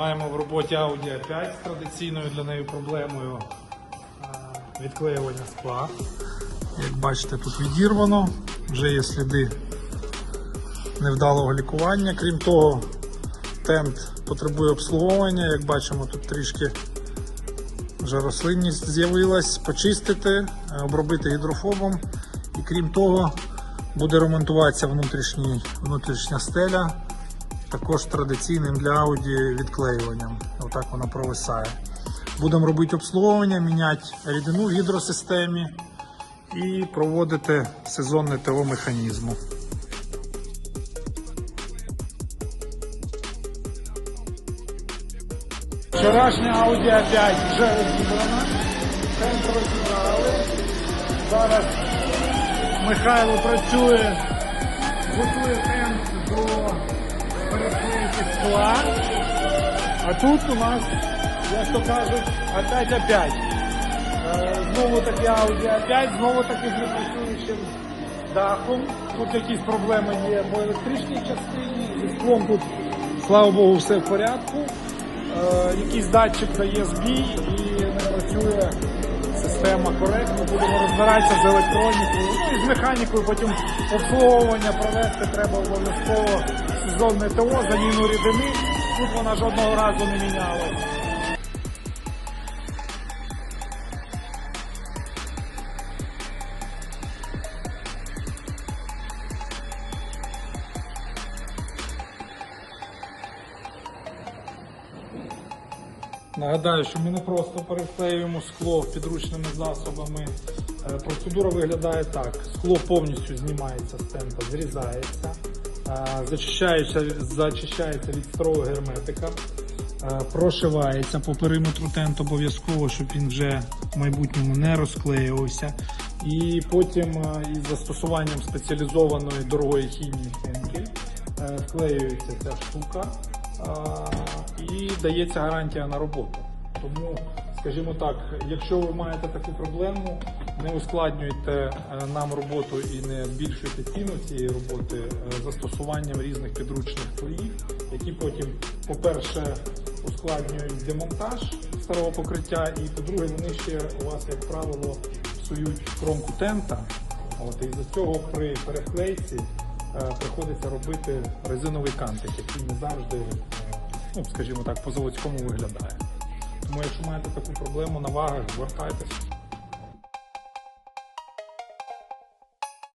Маємо в роботі Audi A5 з традиційною для неї проблемою е, відклеювання скла. Як бачите, тут відірвано, вже є сліди невдалого лікування. Крім того, тент потребує обслуговування. Як бачимо, тут трішки вже рослинність з'явилась. Почистити, е, обробити гідрофобом. І крім того, буде ремонтуватися внутрішня стеля також традиційним для Audi відклеюванням. Отак вона провисає. Будемо робити обслуговування, міняти рідину в гідросистемі і проводити сезонне ТО механізму. Вчорашня Audi A5 вже розібрана. Центр розібрали. Зараз Михайло працює, готує тент до скла. А тут у нас, як то кажуть, опять опять. Е, Знову таки Audi A5, знову таки з непрацюючим дахом. Тут якісь проблеми є по електричній частині. Зі склом тут, слава Богу, все в порядку. Е, Якийсь датчик дає збій і не працює система коректно. Будемо розбиратися з електронікою, ну і з механікою, потім обслуговування провести треба обов'язково сезонне ТО, заміну рідини. Тут вона жодного разу не мінялась. Нагадаю, що ми не просто переклеюємо скло підручними засобами. Е, Процедура виглядає так: скло повністю знімається з тента, зрізається, е, зачищається, зачищається від старого герметика, е, прошивається по периметру тент обов'язково, щоб він вже в майбутньому не розклеювався. І потім із застосуванням спеціалізованої дорогої хімії е, вклеюється ця штука і дається гарантія на роботу. Тому, скажімо так, якщо ви маєте таку проблему, не ускладнюйте е, нам роботу і не збільшуйте ціну цієї роботи е, застосуванням різних підручних слоїв, які потім, по-перше, ускладнюють демонтаж старого покриття, і по-друге, вони ще у вас, як правило, псують кромку тента. От, і за цього при переклейці приходиться робити резиновий кантик, який не завжди, е, ну скажімо так, по заводському виглядає. Тому якщо маєте таку проблему на вагах, звертайтеся.